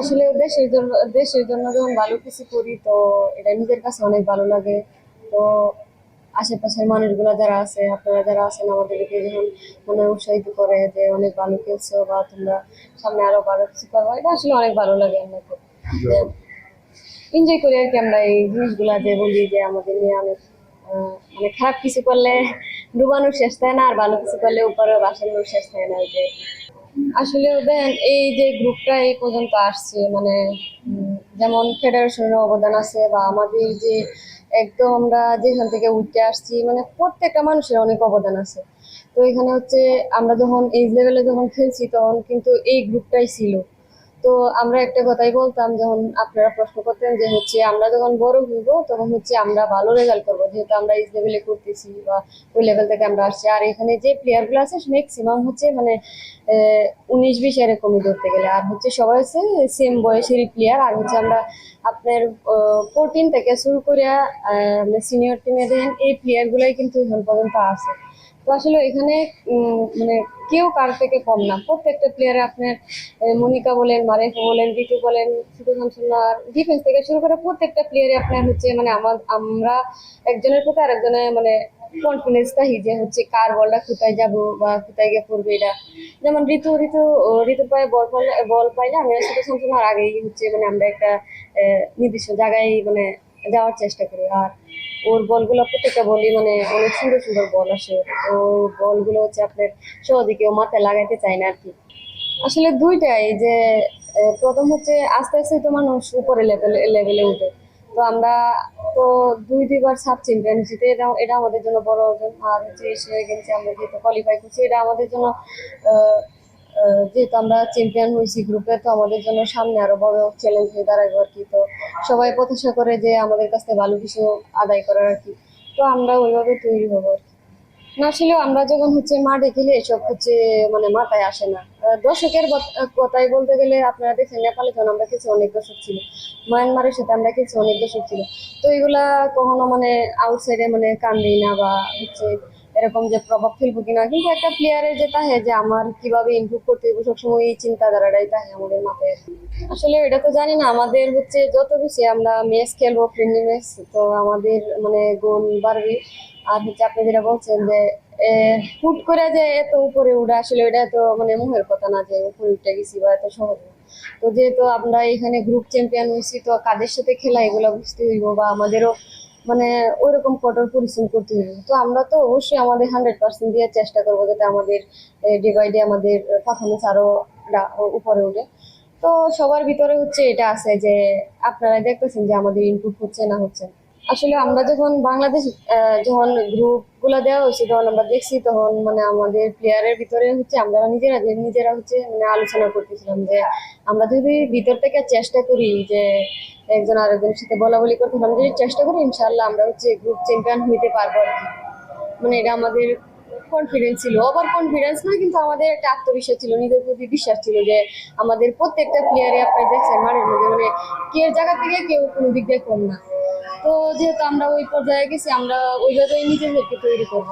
আসলে দেশের জন্য দেশের জন্য যখন ভালো কিছু করি, তো এটা নিজের কাছে অনেক ভালো লাগে। তো আশেপাশের মানুষগুলো যারা আছে, আপনারা যারা আছেন, আমাদেরকে যখন মানে উৎসাহিত করে যে অনেক ভালো খেলছো বা তোমরা সামনে আরও ভালো কিছু করব, এটা আসলে অনেক ভালো লাগে আমাকে এনজয় করি আর কি আমরা এই জিনিসগুলা যে বলি যে আমাদের নিয়ে অনেক মানে খারাপ কিছু করলে ডুবানোর শেষ থাকে না, আর ভালো কিছু করলে উপরে বাসানোর শেষ থাকে না, ওই যে আসলে দেখেন এই যে গ্রুপটা এই পর্যন্ত আসছে মানে যেমন ফেডারেশনের অবদান আছে বা আমাদের যে একদম আমরা যেখান থেকে উঠতে আসছি মানে প্রত্যেকটা মানুষের অনেক অবদান আছে। তো এখানে হচ্ছে আমরা যখন এই লেভেলে যখন খেলছি তখন কিন্তু এই গ্রুপটাই ছিল। তো আমরা একটা কথাই বলতাম, যখন আপনারা প্রশ্ন করতেন যে হচ্ছে আমরা যখন বড় হইব, তখন হচ্ছে আমরা ভালো রেজাল্ট করব। যেহেতু আমরা এই লেভেলে করতেছি বা ওই লেভেল থেকে আমরা আসছি। আর এখানে যে প্লেয়ারগুলো আছে ম্যাক্সিমাম হচ্ছে মানে উনিশ বিশ এরকমই ধরতে গেলে। আর হচ্ছে সবাই হচ্ছে সেম বয়সেরই প্লেয়ার আর হচ্ছে আমরা আপনার ফোরটিন থেকে শুরু করে সিনিয়র টিমে দেখেন এই প্লেয়ারগুলাই কিন্তু এখন পর্যন্ত আছে। তো আসলে এখানে মানে কেউ কার থেকে কম না। প্রত্যেকটা প্লেয়ারে আপনার মনিকা বলেন, মারেফা বলেন ঋতু বলেন শুধু শামসুল্লাহ ডিফেন্স থেকে শুরু করে প্রত্যেকটা প্লেয়ারে আপনার হচ্ছে মানে আমার, আমরা একজনের প্রতি আরেকজনের মানে কনফিডেন্স থাকি যে হচ্ছে কার বলটা কোথায় যাব বা কোথায় গিয়ে পড়বে এটা। যেমন ঋতু ঋতু ঋতু পায়ে বল বল পাইলে আমি শুধু শামসুল্লাহর আগেই হচ্ছে মানে আমরা একটা নির্দিষ্ট জায়গায় মানে যাওয়ার চেষ্টা করি। আর ওর বলগুলো প্রত্যেকটা বলই মানে অনেক সুন্দর সুন্দর বল আসে। তো বলগুলো হচ্ছে আপনার সহজে কেউ মাথায় লাগাইতে চায় না আর কি আসলে দুইটাই যে প্রথম হচ্ছে আস্তে আস্তে তো মানুষ উপরে লেভেলে লেভেলে উঠে। তো আমরা তো দুই, দুইবার সাব চ্যাম্পিয়ন জিতে এটা এটা আমাদের জন্য বড় অর্জন। আর হচ্ছে এশিয়া গেমসে আমরা যেহেতু কোয়ালিফাই করছি, এটা আমাদের জন্য যেহেতু আমরা চ্যাম্পিয়ন হয়েছি গ্রুপে তো আমাদের জন্য সামনে আরও বড় চ্যালেঞ্জ হয়ে দাঁড়াবে আর কি। তো সবাই প্রত্যাশা করে যে আমাদের কাছ থেকে ভালো কিছু আদায় করার আর কি। তো আমরা ওইভাবে তৈরি হব আর কি। না আসলে আমরা যখন হচ্ছে মাঠে খেলে, এসব হচ্ছে মানে মাথায় আসে না। দর্শকের কথাই বলতে গেলে আপনারা দেখছেন নেপালে যখন আমরা খেলছি, অনেক দর্শক ছিল। মায়ানমারের সাথে আমরা খেলছি, অনেক দর্শক ছিল। তো এগুলা কখনো মানে আউটসাইডে মানে কান দিই না বা হচ্ছে এরকম যে প্রভাব ফেলব কিনা, কিন্তু একটা প্লেয়ারের যে তাহে যে আমার কীভাবে ইমপ্রুভ করতে হবে সবসময় এই চিন্তাধারাটাই তাহে আমাদের মাথায় আসলে এটা তো জানি না, আমাদের হচ্ছে যত বেশি আমরা ম্যাচ খেলব ফ্রেন্ডলি ম্যাচ তো আমাদের মানে গোল বাড়বে। আর হচ্ছে আপনি যেটা বলছেন যে হুট করে যে এত উপরে উঠে, আসলে ওটা তো মানে মুখের কথা না যে উপরে উঠে গেছি বা এত সহজ। তো যেহেতু আমরা এখানে গ্রুপ চ্যাম্পিয়ন হয়েছি, তো কাদের সাথে খেলা এগুলো বুঝতে হইব বা আমাদেরও মানে ওইরকম কঠোর পরিশ্রম করতে হবে তো আমরা তো অবশ্যই আমাদের হান্ড্রেড পার্সেন্ট দিয়ে চেষ্টা করব যাতে আমাদের ডে বাই ডে আমাদের পারফরমেন্স আরও উপরে উঠে তো সবার ভিতরে হচ্ছে এটা আছে যে আপনারা দেখতেছেন যে আমাদের ইনপুট হচ্ছে না হচ্ছে না। আসলে আমরা যখন বাংলাদেশ যখন গ্রুপগুলা দেওয়া হয়েছে, তখন আমরা দেখছি তখন মানে আমাদের প্লেয়ারের ভিতরে হচ্ছে আমরা নিজেরা নিজেরা হচ্ছে মানে আলোচনা করতেছিলাম যে আমরা যদি ভিতর থেকে চেষ্টা করি যে একজন আরেকজনের সাথে বলা বলি করতে, আমরা যদি চেষ্টা করি ইনশাল্লাহ আমরা হচ্ছে গ্রুপ চ্যাম্পিয়ন হইতে পারব আর কি। মানে এটা আমাদের কনফিডেন্স ছিল। ওভার কনফিডেন্স না, কিন্তু আমাদের একটা আত্মবিশ্বাস ছিল, নিজের প্রতি বিশ্বাস ছিল যে আমাদের প্রত্যেকটা প্লেয়ারে আপনার দেখছেন মানে কে জায়গা থেকে কেউ কোনো দিক দিয়ে কম না। তো যেহেতু আমরা ওই পর্যায়ে গেছি আমরা ওইভাবেই নিজেদেরকে তৈরি করব।